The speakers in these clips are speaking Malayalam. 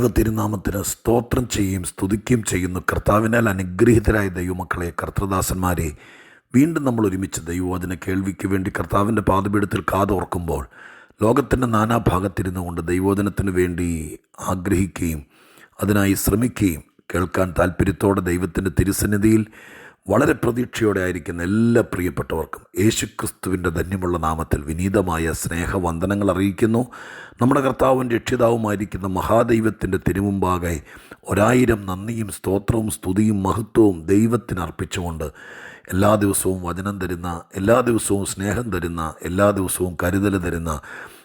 ദൈവ തിരുനാമത്തിന് സ്തോത്രം ചെയ്യുകയും സ്തുതിക്കുകയും ചെയ്യുന്നു. കർത്താവിനാൽ അനുഗ്രഹീതരായ ദൈവമക്കളെ കർത്തൃദാസന്മാരെ വീണ്ടും നമ്മൾ ഒരുമിച്ച് ദൈവവചന കേൾവിക്ക് വേണ്ടി കർത്താവിന്റെ പാതപീഠത്തിൽ കാതോർക്കുമ്പോൾ ലോകത്തിന്റെ നാനാഭാഗത്തിരുന്നു കൊണ്ട് ദൈവോദനത്തിന് വേണ്ടി ആഗ്രഹിക്കുകയും അതിനായി ശ്രമിക്കുകയും കേൾക്കാൻ താല്പര്യത്തോടെ ദൈവത്തിന്റെ തിരുസന്നിധിയിൽ വളരെ പ്രതീക്ഷയോടെ ആയിരിക്കുന്ന എല്ലാ പ്രിയപ്പെട്ടവർക്കും യേശുക്രിസ്തുവിന്റെ ധന്യമുള്ള നാമത്തിൽ വിനീതമായ സ്നേഹവന്ദനങ്ങൾ അറിയിക്കുന്നു. നമ്മുടെ കർത്താവും രക്ഷിതാവുമായിരിക്കുന്ന മഹാദൈവത്തിന്റെ തിരുമുമ്പാകെ ഒരായിരം നന്ദിയും സ്തോത്രവും സ്തുതിയും മഹത്വവും ദൈവത്തിന് അർപ്പിച്ചുകൊണ്ട് എല്ലാ ദിവസവും വചനം തരുന്ന എല്ലാ ദിവസവും സ്നേഹം തരുന്ന എല്ലാ ദിവസവും കരുതൽ തരുന്ന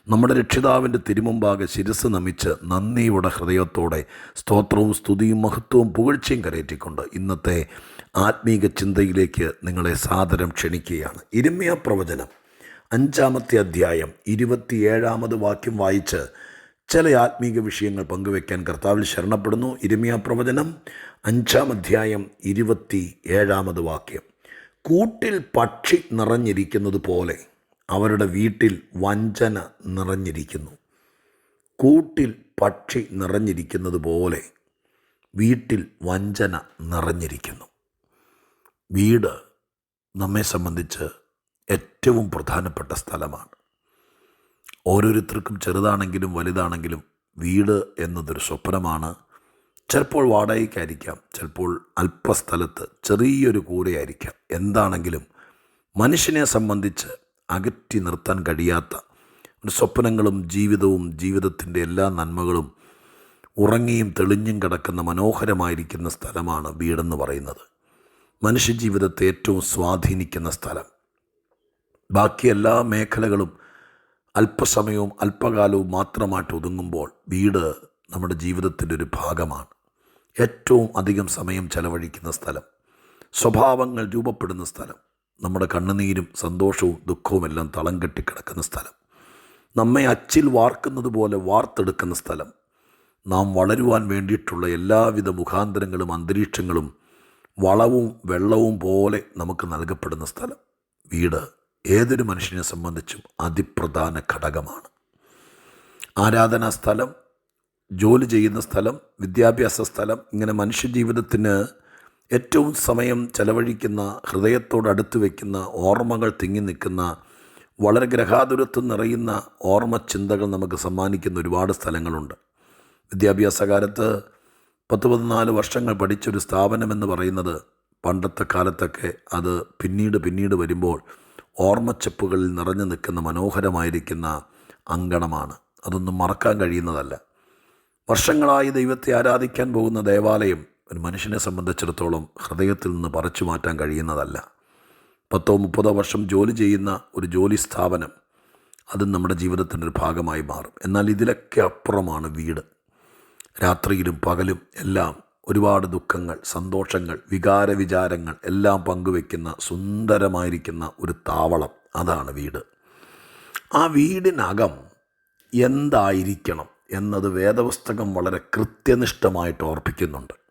നമ്മുടെ രക്ഷിതാവിന്റെ തിരുമുമ്പാകെ ശിരസ് നമിച്ച് നന്ദിയുടെ ഹൃദയത്തോടെ സ്തോത്രവും സ്തുതിയും മഹത്വവും പുകഴ്ചയും കരയറ്റിക്കൊണ്ട് ഇന്നത്തെ ആത്മീക ചിന്തയിലേക്ക് നിങ്ങളെ സാദരം ക്ഷണിക്കുകയാണ്. ഇരുമ്യ പ്രവചനം അഞ്ചാമത്തെ അധ്യായം ഇരുപത്തിയേഴാമത് വാക്യം വായിച്ച് ചില ആത്മീക വിഷയങ്ങൾ പങ്കുവെക്കാൻ കർത്താവിൽ ശരണപ്പെടുന്നു. ഇരിമ്യ പ്രവചനം അഞ്ചാം അധ്യായം ഇരുപത്തി ഏഴാമത് വാക്യം. കൂട്ടിൽ പക്ഷി നിറഞ്ഞിരിക്കുന്നത് പോലെ അവരുടെ വീട്ടിൽ വഞ്ചന നിറഞ്ഞിരിക്കുന്നു. കൂട്ടിൽ പക്ഷി നിറഞ്ഞിരിക്കുന്നത് പോലെ വീട്ടിൽ വഞ്ചന നിറഞ്ഞിരിക്കുന്നു. വീട് നമ്മെ സംബന്ധിച്ച് ഏറ്റവും പ്രധാനപ്പെട്ട സ്ഥലമാണ്. ഓരോരുത്തർക്കും ചെറുതാണെങ്കിലും വലുതാണെങ്കിലും വീട് എന്നതൊരു സ്വപ്നമാണ്. ചിലപ്പോൾ വാടകയ്ക്കായിരിക്കാം ചിലപ്പോൾ അല്പസ്ഥലത്ത് ചെറിയൊരു കൂരയായിരിക്കാം എന്താണെങ്കിലും മനുഷ്യനെ സംബന്ധിച്ച് അകറ്റി നിർത്താൻ കഴിയാത്ത ഒരു സ്വപ്നങ്ങളും ജീവിതവും ജീവിതത്തിന്റെ എല്ലാ നന്മകളും ഉറങ്ങിയും തെളിഞ്ഞും കിടക്കുന്ന മനോഹരമായിരിക്കുന്ന സ്ഥലമാണ് വീടെന്ന് പറയുന്നത്. മനുഷ്യജീവിതത്തെ ഏറ്റവും സ്വാധീനിക്കുന്ന സ്ഥലം. ബാക്കി എല്ലാ മേഖലകളും അല്പസമയവും അല്പകാലവും മാത്രമായിട്ട് ഒതുങ്ങുമ്പോൾ വീട് നമ്മുടെ ജീവിതത്തിന്റെ ഒരു ഭാഗമാണ്. ഏറ്റവും അധികം സമയം ചെലവഴിക്കുന്ന സ്ഥലം. സ്വഭാവങ്ങൾ രൂപപ്പെടുന്ന സ്ഥലം. നമ്മുടെ കണ്ണുനീരും സന്തോഷവും ദുഃഖവും എല്ലാം തളം കെട്ടിക്കിടക്കുന്ന സ്ഥലം. നമ്മെ അച്ചിൽ വാർക്കുന്നത് പോലെ വാർത്തെടുക്കുന്ന സ്ഥലം. നാം വളരുവാൻ വേണ്ടിയിട്ടുള്ള എല്ലാവിധ മുഖാന്തരങ്ങളും അന്തരീക്ഷങ്ങളും വളവും വെള്ളവും പോലെ നമുക്ക് നൽകപ്പെടുന്ന സ്ഥലം. വീട് ഏതൊരു മനുഷ്യനെ സംബന്ധിച്ചും അതിപ്രധാന ഘടകമാണ്. ആരാധനാ സ്ഥലം ജോലി ചെയ്യുന്ന സ്ഥലം വിദ്യാഭ്യാസ സ്ഥലം ഇങ്ങനെ മനുഷ്യജീവിതത്തിന് ഏറ്റവും സമയം ചെലവഴിക്കുന്ന ഹൃദയത്തോടടുത്ത് വയ്ക്കുന്ന ഓർമ്മകൾ തിങ്ങി നിൽക്കുന്ന വളരെ ഗ്രഹാതുരത്വം നിറയുന്ന ഓർമ്മ ചിന്തകൾ നമുക്ക് സമ്മാനിക്കുന്ന ഒരുപാട് സ്ഥലങ്ങളുണ്ട്. വിദ്യാഭ്യാസ കാലത്ത് പത്ത് പതിനാല് വർഷങ്ങൾ പഠിച്ചൊരു സ്ഥാപനമെന്ന് പറയുന്നത് പണ്ടത്തെ കാലത്തൊക്കെ അത് പിന്നീട് പിന്നീട് വരുമ്പോൾ ഓർമ്മച്ചെപ്പുകളിൽ നിറഞ്ഞു നിൽക്കുന്ന മനോഹരമായിരിക്കുന്ന അങ്കണമാണ്. അതൊന്നും മറക്കാൻ കഴിയുന്നതല്ല. വർഷങ്ങളായി ദൈവത്തെ ആരാധിക്കാൻ പോകുന്ന ദേവാലയം ഒരു മനുഷ്യനെ സംബന്ധിച്ചിടത്തോളം ഹൃദയത്തിൽ നിന്ന് പറിച്ചു മാറ്റാൻ കഴിയുന്നതല്ല. പത്തോ മുപ്പതോ വർഷം ജോലി ചെയ്യുന്ന ഒരു ജോലി സ്ഥാപനം അതും നമ്മുടെ ജീവിതത്തിന്റെ ഒരു ഭാഗമായി മാറും. എന്നാൽ ഇതിലൊക്കെ അപ്പുറമാണ് വീട്. രാത്രിയിലും പകലും എല്ലാം ഒരുപാട് ദുഃഖങ്ങൾ സന്തോഷങ്ങൾ വികാര വിചാരങ്ങൾ എല്ലാം പങ്കുവെക്കുന്ന സുന്ദരമായിരിക്കുന്ന ഒരു താവളം അതാണ് വീട്. ആ വീടിനകം എന്തായിരിക്കണം എന്നത് വേദപുസ്തകം വളരെ കൃത്യനിഷ്ഠമായിട്ട് ഓർപ്പിക്കുന്നുണ്ട്.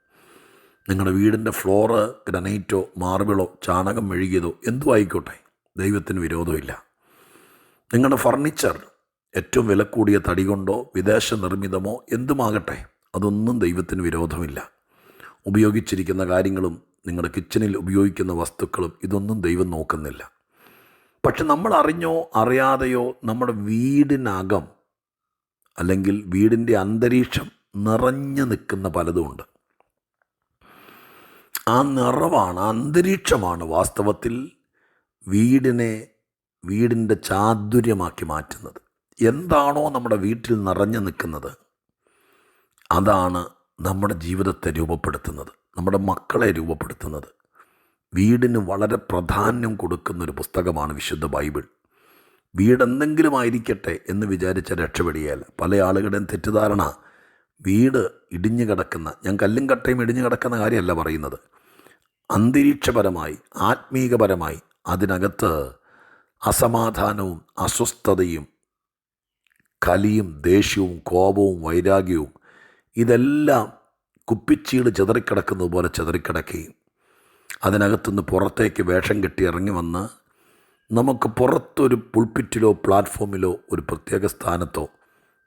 നിങ്ങളുടെ വീടിന്റെ ഫ്ലോറ് ഗ്രനൈറ്റോ മാർബിളോ ചാണകം മെഴുകിയതോ എന്തു ആയിക്കോട്ടെ. ദൈവത്തിന് വിരോധമില്ല. നിങ്ങളുടെ ഫർണിച്ചർ ഏറ്റവും വില കൂടിയ തടി കൊണ്ടോ വിദേശ നിർമ്മിതമോ എന്തുമാകട്ടെ അതൊന്നും ദൈവത്തിന് വിരോധമില്ല. ഉപയോഗിച്ചിരിക്കുന്ന കാര്യങ്ങളും നിങ്ങളുടെ കിച്ചണിൽ ഉപയോഗിക്കുന്ന വസ്തുക്കളും ഇതൊന്നും ദൈവം നോക്കുന്നില്ല. പക്ഷെ നമ്മൾ അറിഞ്ഞോ അറിയാതെയോ നമ്മുടെ വീടിനകം അല്ലെങ്കിൽ വീടിന്റെ അന്തരീക്ഷം നിറഞ്ഞു നിൽക്കുന്ന പലതുമുണ്ട് ആ നിറവാണ് അന്തരീക്ഷമാണ് വാസ്തവത്തിൽ വീടിനെ വീടിന്റെ ചാതുര്യമാക്കി മാറ്റുന്നത്. എന്താണോ നമ്മുടെ വീട്ടിൽ നിറഞ്ഞു നിൽക്കുന്നത് അതാണ് നമ്മുടെ ജീവിതത്തെ രൂപപ്പെടുത്തുന്നത് നമ്മുടെ മക്കളെ രൂപപ്പെടുത്തുന്നത്. വീടിന് വളരെ പ്രാധാന്യം കൊടുക്കുന്ന ഒരു പുസ്തകമാണ് വിശുദ്ധ ബൈബിൾ. വീടെന്തെങ്കിലും ആയിരിക്കട്ടെ എന്ന് വിചാരിച്ച രക്ഷപ്പെടുകയല്ല പല ആളുകളുടെയും തെറ്റിദ്ധാരണ വീട് ഇടിഞ്ഞു കിടക്കുന്ന ഞാൻ കല്ലും കട്ടയും ഇടിഞ്ഞു കിടക്കുന്ന കാര്യമല്ല പറയുന്നത്. അന്തരീക്ഷപരമായി ആത്മീകപരമായി അതിനകത്ത് അസമാധാനവും അസ്വസ്ഥതയും കലിയും ദേഷ്യവും കോപവും വൈരാഗ്യവും ഇതെല്ലാം കുപ്പിച്ചീട് ചിതറിക്കിടക്കുന്നത് പോലെ ചിതറിക്കിടക്കുകയും അതിനകത്തുനിന്ന് പുറത്തേക്ക് വേഷം കെട്ടി ഇറങ്ങി വന്ന് നമുക്ക് പുറത്തൊരു പുൾപ്പിറ്റിലോ പ്ലാറ്റ്ഫോമിലോ ഒരു പ്രത്യേക സ്ഥാനത്തോ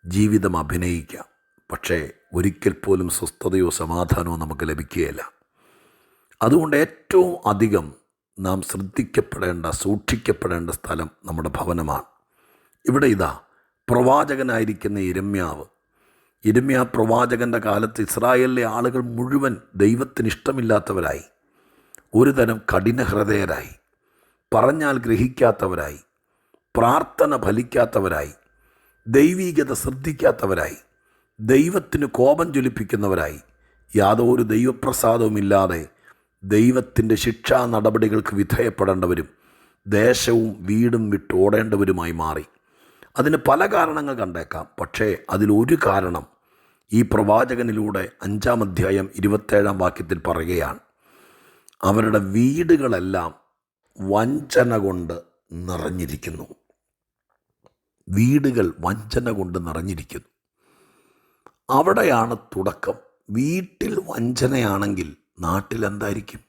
ജീവിതം അഭിനയിക്കാം. പക്ഷേ ഒരിക്കൽ പോലും സ്വസ്ഥതയോ സമാധാനമോ നമുക്ക് ലഭിക്കുകയില്ല. അതുകൊണ്ട് ഏറ്റവും അധികം നാം ശ്രദ്ധിക്കപ്പെടേണ്ട സൂക്ഷിക്കപ്പെടേണ്ട സ്ഥലം നമ്മുടെ ഭവനമാണ്. ഇവിടെ ഇതാ പ്രവാചകനായിരിക്കുന്ന ഇരമ്യാവ് ഇരമ്യ പ്രവാചകന്റെ കാലത്ത് ഇസ്രായേലിലെ ആളുകൾ മുഴുവൻ ദൈവത്തിന് ഇഷ്ടമില്ലാത്തവരായി. ഒരു തരം കഠിനഹൃദയരായി. പറഞ്ഞാൽ ഗ്രഹിക്കാത്തവരായി. പ്രാർത്ഥന ഫലിക്കാത്തവരായി. ദൈവീകത ശ്രദ്ധിക്കാത്തവരായി. ദൈവത്തിന് കോപം ജ്വലിപ്പിക്കുന്നവരായി. യാതൊരു ദൈവപ്രസാദവുമില്ലാതെ ദൈവത്തിന്റെ ശിക്ഷാ നടപടികൾക്ക് വിധേയപ്പെടേണ്ടവരും ദേശവും വീടും വിട്ടോടേണ്ടവരുമായി മാറി. അതിന് പല കാരണങ്ങൾ കണ്ടേക്കാം. പക്ഷേ അതിലൊരു കാരണം ഈ പ്രവാചകനിലൂടെ അഞ്ചാം അധ്യായം ഇരുപത്തേഴാം വാക്യത്തിൽ പറയുകയാണ്. അവരുടെ വീടുകളെല്ലാം വഞ്ചന കൊണ്ട് നിറഞ്ഞിരിക്കുന്നു. വീടുകൾ വഞ്ചന കൊണ്ട് നിറഞ്ഞിരിക്കുന്നു. അവിടെയാണ് തുടക്കം. വീട്ടിൽ വഞ്ചനയാണെങ്കിൽ നാട്ടിൽ എന്തായിരിക്കും?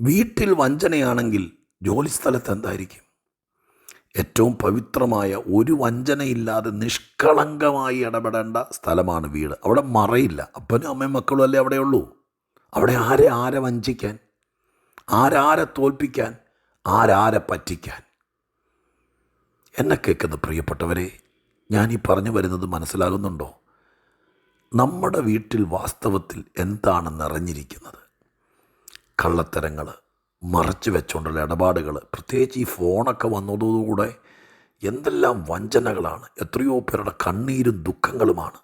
വീട്ടിൽ വഞ്ചനയാണെങ്കിൽ ജോലിസ്ഥലത്ത് എന്തായിരിക്കും? ഏറ്റവും പവിത്രമായ ഒരു വഞ്ചനയില്ലാതെ നിഷ്കളങ്കമായി ഇടപെടേണ്ട സ്ഥലമാണ് വീട്. അവിടെ മറയില്ല. അപ്പനും അമ്മയും മക്കളും അല്ലേ അവിടെയുള്ളൂ? അവിടെ ആരെ ആരെ വഞ്ചിക്കാൻ? ആരാരെ തോൽപ്പിക്കാൻ? ആരാരെ പറ്റിക്കാൻ? എന്നെ കേൾക്കുന്ന പ്രിയപ്പെട്ടവരെ ഞാൻ ഈ പറഞ്ഞു വരുന്നത് മനസ്സിലാകുന്നുണ്ടോ? നമ്മുടെ വീട്ടിൽ വാസ്തവത്തിൽ എന്താണ് നിറഞ്ഞിരിക്കുന്നത്? കള്ളത്തരങ്ങൾ മറച്ചു വെച്ചുകൊണ്ടുള്ള ഇടപാടുകൾ പ്രത്യേകിച്ച് ഈ ഫോണൊക്കെ വന്നതോടുകൂടെ എന്തെല്ലാം വഞ്ചനകളാണ് എത്രയോ പേരുടെ കണ്ണീരും ദുഃഖങ്ങളുമാണ്.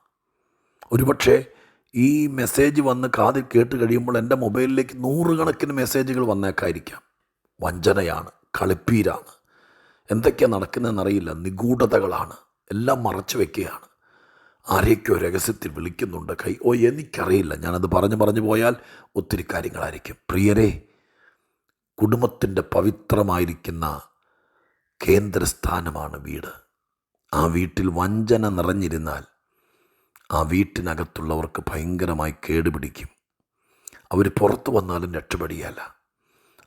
ഒരുപക്ഷെ ഈ മെസ്സേജ് വന്ന് കാതിൽ കേട്ട് കഴിയുമ്പോൾ എന്റെ മൊബൈലിലേക്ക് നൂറുകണക്കിന് മെസ്സേജുകൾ വന്നേക്കായിരിക്കാം. വഞ്ചനയാണ് കളിപ്പീരാണ്. എന്തൊക്കെയാണ് നടക്കുന്നതെന്നറിയില്ല നിഗൂഢതകളാണ്. എല്ലാം മറച്ചു വെക്കുകയാണ്. ആരെയൊക്കെയോ രഹസ്യത്തിൽ വിളിക്കുന്നുണ്ട്. കൈ ഓ എനിക്കറിയില്ല. ഞാനത് പറഞ്ഞു പറഞ്ഞു പോയാൽ ഒത്തിരി കാര്യങ്ങളായിരിക്കും. പ്രിയരെ കുടുംബത്തിന്റെ പവിത്രമായിരിക്കുന്ന കേന്ദ്രസ്ഥാനമാണ് വീട്. ആ വീട്ടിൽ വഞ്ചന നിറഞ്ഞിരുന്നാൽ ആ വീട്ടിനകത്തുള്ളവർക്ക് ഭയങ്കരമായി കേടുപിടിക്കും. അവർ പുറത്തു വന്നാലും രക്ഷപ്പെടിയല്ല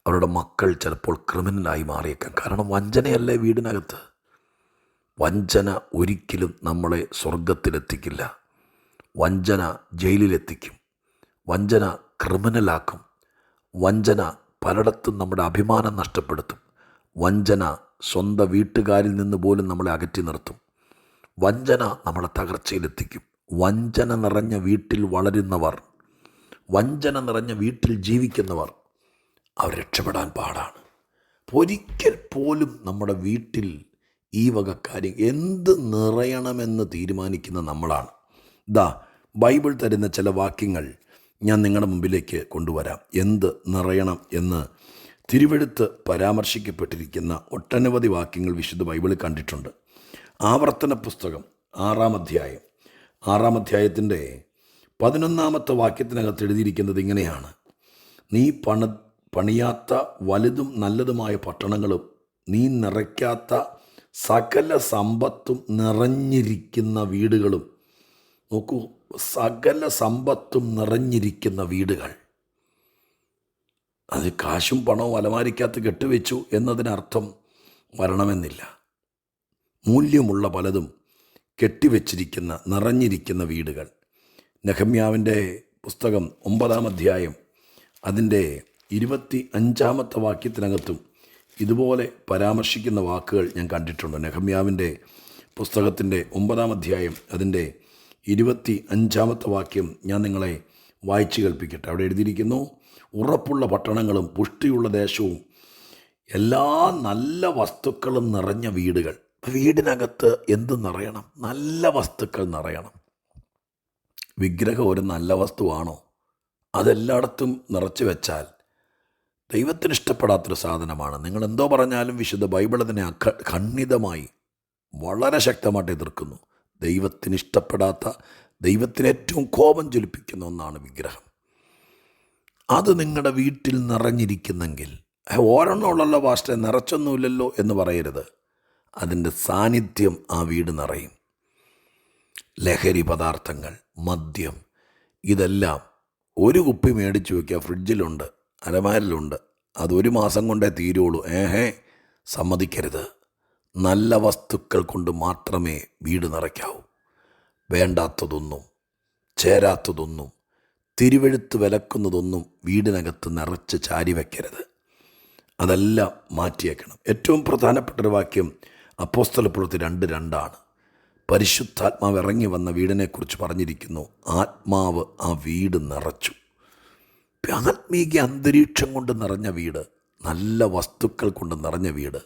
അവരുടെ മക്കൾ ചിലപ്പോൾ ക്രിമിനലായി മാറിയേക്കാം. കാരണം വഞ്ചനയല്ലേ വീടിനകത്ത്? വഞ്ചന ഒരിക്കലും നമ്മളെ സ്വർഗത്തിലെത്തിക്കില്ല വഞ്ചന ജയിലിലെത്തിക്കും. വഞ്ചന ക്രിമിനലാക്കും. വഞ്ചന പലയിടത്തും നമ്മുടെ അഭിമാനം നഷ്ടപ്പെടുത്തും. വഞ്ചന സ്വന്തം വീട്ടുകാരിൽ നിന്ന് പോലും നമ്മളെ അകറ്റി നിർത്തും. വഞ്ചന നമ്മളെ തകർച്ചയിലെത്തിക്കും. വഞ്ചന നിറഞ്ഞ വീട്ടിൽ വളരുന്നവർ വഞ്ചന നിറഞ്ഞ വീട്ടിൽ ജീവിക്കുന്നവർ അവർ രക്ഷപ്പെടാൻ പാടാണ്. ഒരിക്കൽ പോലും നമ്മുടെ വീട്ടിൽ ഈ വക കാര്യം എന്ത് നിറയണമെന്ന് തീരുമാനിക്കുന്ന നമ്മളാണ്. ദാ ബൈബിൾ തരുന്ന ചില വാക്യങ്ങൾ ഞാൻ നിങ്ങളുടെ മുമ്പിലേക്ക് കൊണ്ടുവരാം. എന്ത് നിറയണം എന്ന് തിരുവെടുത്ത് പരാമർശിക്കപ്പെട്ടിരിക്കുന്ന ഒട്ടനവധി വാക്യങ്ങൾ വിശുദ്ധ ബൈബിളിൽ കണ്ടിട്ടുണ്ട്. ആവർത്തന പുസ്തകം ആറാം അധ്യായം. ആറാം അധ്യായത്തിന്റെ പതിനൊന്നാമത്തെ വാക്യത്തിനകത്ത് എഴുതിയിരിക്കുന്നത് ഇങ്ങനെയാണ്. നീ പണ പണിയാത്ത വലുതും നല്ലതുമായ പട്ടണങ്ങളും നീ നിറയ്ക്കാത്ത സകല സമ്പത്തും നിറഞ്ഞിരിക്കുന്ന വീടുകളും. നോക്കൂ സകല സമ്പത്തും നിറഞ്ഞിരിക്കുന്ന വീടുകൾ. അത് കാശും പണവും അലമാരിക്കകത്ത് കെട്ടുവെച്ചു എന്നതിനർത്ഥം വരണമെന്നില്ല. മൂല്യമുള്ള പലതും കെട്ടിവെച്ചിരിക്കുന്ന നിറഞ്ഞിരിക്കുന്ന വീടുകൾ. നെഹമ്യാവിന്റെ പുസ്തകം ഒമ്പതാം അധ്യായം അതിന്റെ ഇരുപത്തി അഞ്ചാമത്തെ വാക്യത്തിനകത്തും ഇതുപോലെ പരാമർശിക്കുന്ന വാക്കുകൾ ഞാൻ കണ്ടിട്ടുണ്ട്. നെഹമ്യാവിന്റെ പുസ്തകത്തിന്റെ ഒമ്പതാം അധ്യായം അതിന്റെ ഇരുപത്തി അഞ്ചാമത്തെ വാക്യം ഞാൻ നിങ്ങളെ വായിച്ചു കേൾപ്പിക്കട്ടെ. അവിടെ എഴുതിയിരിക്കുന്നു ഉറപ്പുള്ള പട്ടണങ്ങളും പുഷ്ടിയുള്ള ദേശവും എല്ലാ നല്ല വസ്തുക്കളും നിറഞ്ഞ വീടുകൾ. വീടിനകത്ത് എന്ത് നിറയണം? നല്ല വസ്തുക്കൾ നിറയണം. വിഗ്രഹം ഒരു നല്ല വസ്തുവാണോ? അതെല്ലായിടത്തും നിറച്ചു വെച്ചാൽ ദൈവത്തിന് ഇഷ്ടപ്പെടാത്തൊരു സാധനമാണ്. നിങ്ങൾ എന്തോ പറഞ്ഞാലും വിശുദ്ധ ബൈബിൾ അതിനെ ഖണ്ഡിതമായി വളരെ ശക്തമായിട്ട് എതിർക്കുന്നു. ദൈവത്തിന് ഇഷ്ടപ്പെടാത്ത ദൈവത്തിന് ഏറ്റവും കോപം ജ്വലിപ്പിക്കുന്ന ഒന്നാണ് വിഗ്രഹം. അത് നിങ്ങളുടെ വീട്ടിൽ നിറഞ്ഞിരിക്കുന്നെങ്കിൽ ഓരെണ്ണമുള്ള പാസ്റ്റെ നിറച്ചൊന്നുമില്ലല്ലോ എന്ന് പറയരുത്. അതിന്റെ സാന്നിധ്യം ആ വീട് നിറയും. ലഹരി പദാർത്ഥങ്ങൾ മദ്യം ഇതെല്ലാം ഒരു കുപ്പി മേടിച്ച് വയ്ക്കുക ഫ്രിഡ്ജിലുണ്ട്. അലമാരിലുണ്ട് അതൊരു മാസം കൊണ്ടേ തീരുള്ളൂ. ഏഹേ സമ്മതിക്കരുത്. നല്ല വസ്തുക്കൾ കൊണ്ട് മാത്രമേ വീട് നിറയ്ക്കാവൂ. വേണ്ടാത്തതൊന്നും ചേരാത്തതൊന്നും തിരുവെഴുത്ത് വിലക്കുന്നതൊന്നും വീടിനകത്ത് നിറച്ച് ചാരി വയ്ക്കരുത് അതെല്ലാം മാറ്റിയേക്കണം. ഏറ്റവും പ്രധാനപ്പെട്ട ഒരു വാക്യം അപ്പോസ്തലപ്പുറത്ത് രണ്ട് രണ്ടാണ്. പരിശുദ്ധാത്മാവ് ഇറങ്ങി വന്ന വീടിനെക്കുറിച്ച് പറഞ്ഞിരിക്കുന്നു. ആത്മാവ് ആ വീട് നിറച്ചു. ആത്മീക അന്തരീക്ഷം കൊണ്ട് നിറഞ്ഞ വീട് നല്ല വസ്തുക്കൾ കൊണ്ട് നിറഞ്ഞ വീട്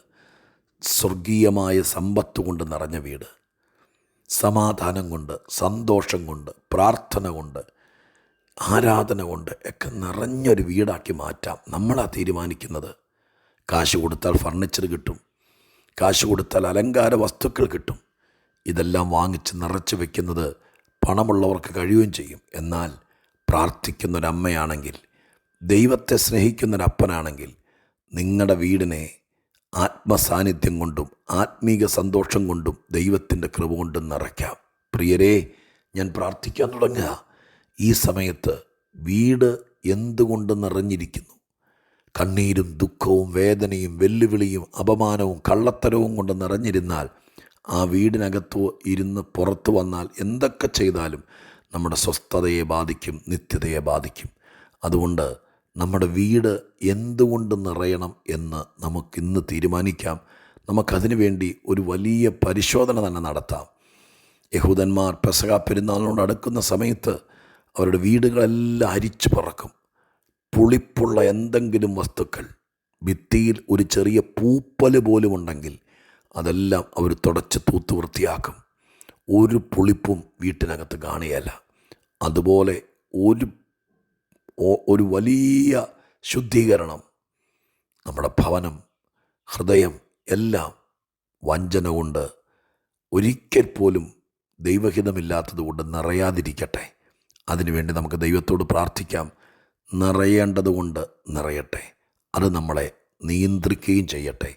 സ്വർഗീയമായ സമ്പത്ത് കൊണ്ട് നിറഞ്ഞ വീട് സമാധാനം കൊണ്ട് സന്തോഷം കൊണ്ട് പ്രാർത്ഥന കൊണ്ട് ആരാധന കൊണ്ട് ഒക്കെ നിറഞ്ഞൊരു വീടാക്കി മാറ്റാം. നമ്മളാ തീരുമാനിക്കുന്നത്. കാശ് കൊടുത്താൽ ഫർണിച്ചർ കിട്ടും. കാശ് കൊടുത്താൽ അലങ്കാര വസ്തുക്കൾ കിട്ടും. ഇതെല്ലാം വാങ്ങിച്ച് നിറച്ച് വെക്കുന്നത് പണമുള്ളവർക്ക് കഴിയുകയും ചെയ്യും. എന്നാൽ പ്രാർത്ഥിക്കുന്നൊരമ്മയാണെങ്കിൽ ദൈവത്തെ സ്നേഹിക്കുന്നൊരപ്പനാണെങ്കിൽ നിങ്ങളുടെ വീടിനെ ആത്മസാന്നിധ്യം കൊണ്ടും ആത്മീക സന്തോഷം കൊണ്ടും ദൈവത്തിന്റെ കൃപ കൊണ്ടും നിറയ്ക്കാം. പ്രിയരെ ഞാൻ പ്രാർത്ഥിക്കാൻ തുടങ്ങുക. ഈ സമയത്ത് വീട് എന്തുകൊണ്ട് നിറഞ്ഞിരിക്കുന്നു? കണ്ണീരും ദുഃഖവും വേദനയും വെല്ലുവിളിയും അപമാനവും കള്ളത്തരവും കൊണ്ട് നിറഞ്ഞിരുന്നാൽ ആ വീടിനകത്ത് ഇരുന്ന് പുറത്തു വന്നാൽ എന്തൊക്കെ ചെയ്താലും നമ്മുടെ സ്വസ്ഥതയെ ബാധിക്കും നിത്യതയെ ബാധിക്കും. അതുകൊണ്ട് നമ്മുടെ വീട് എന്തുകൊണ്ട് നിറയണം എന്ന് നമുക്കിന്ന് തീരുമാനിക്കാം. നമുക്കതിനു വേണ്ടി ഒരു വലിയ പരിശോധന തന്നെ നടത്താം. യഹൂദന്മാർ പെസക പെരുന്നാളിനോട് അടുക്കുന്ന സമയത്ത് അവരുടെ വീടുകളെല്ലാം അരിച്ചു പറക്കും. പുളിപ്പുള്ള എന്തെങ്കിലും വസ്തുക്കൾ ഭിത്തിയിൽ ഒരു ചെറിയ പൂപ്പൽ പോലും ഉണ്ടെങ്കിൽ അതെല്ലാം അവർ തുടച്ച് തൂത്ത് വൃത്തിയാക്കും. ഒരു പുളിപ്പും വീട്ടിനകത്ത് കാണുകയല്ല. അതുപോലെ ഒരു ഒരു വലിയ ശുദ്ധീകരണം. നമ്മുടെ ഭവനം ഹൃദയം എല്ലാം വഞ്ചന കൊണ്ട് ഒരിക്കൽ പോലും ദൈവഹിതമില്ലാത്തതുകൊണ്ട് നിറയാതിരിക്കട്ടെ. അതിനുവേണ്ടി നമുക്ക് ദൈവത്തോട് പ്രാർത്ഥിക്കാം. നിറയേണ്ടതുകൊണ്ട് നിറയട്ടെ. അത് നമ്മളെ നിയന്ത്രിക്കുകയും ചെയ്യട്ടെ.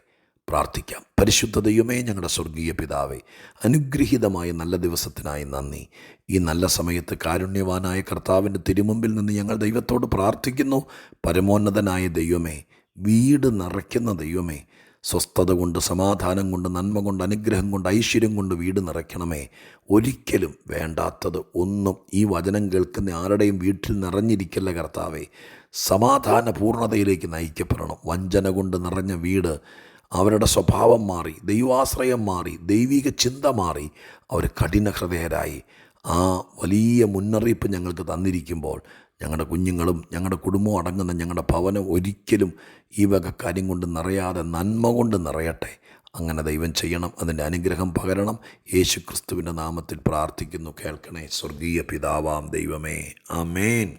പ്രാർത്ഥിക്കാം. പരിശുദ്ധ ദൈവമേ ഞങ്ങളുടെ സ്വർഗീയ പിതാവേ അനുഗ്രഹീതമായ നല്ല ദിവസത്തിനായി നന്ദി. ഈ നല്ല സമയത്ത് കാരുണ്യവാനായ കർത്താവിന്റെ തിരുമുമ്പിൽ നിന്ന് ഞങ്ങൾ ദൈവത്തോട് പ്രാർത്ഥിക്കുന്നു. പരമോന്നതനായ ദൈവമേ വീട് നിറയ്ക്കുന്ന ദൈവമേ സ്വസ്ഥത കൊണ്ട് സമാധാനം കൊണ്ട് നന്മ കൊണ്ട് അനുഗ്രഹം കൊണ്ട് ഐശ്വര്യം കൊണ്ട് വീട് നിറയ്ക്കണമേ. ഒരിക്കലും വേണ്ടാത്തത് ഒന്നും ഈ വചനം കേൾക്കുന്ന ആരുടെയും വീട്ടിൽ നിറഞ്ഞിരിക്കല്ല കർത്താവേ. സമാധാന പൂർണതയിലേക്ക് നയിക്കപ്പെടണം. വഞ്ചന കൊണ്ട് നിറഞ്ഞ വീട് അവരുടെ സ്വഭാവം മാറി ദൈവാശ്രയം മാറി ദൈവിക ചിന്ത മാറി അവർ കഠിന ഹൃദയരായി ആ വലിയ മുന്നറിയിപ്പ് ഞങ്ങൾക്ക് തന്നിരിക്കുമ്പോൾ ഞങ്ങളുടെ കുഞ്ഞുങ്ങളും ഞങ്ങളുടെ കുടുംബവും അടങ്ങുന്ന ഞങ്ങളുടെ ഭവനം ഒരിക്കലും ഈ വക കാര്യം കൊണ്ട് നിറയാതെ നന്മ കൊണ്ട് നിറയട്ടെ. അങ്ങനെ ദൈവം ചെയ്യണം അതിന്റെ അനുഗ്രഹം പകരണം. യേശു ക്രിസ്തുവിന്റെ നാമത്തിൽ പ്രാർത്ഥിക്കുന്നു. കേൾക്കണേ സ്വർഗീയ പിതാവാം ദൈവമേ. ആമേൻ.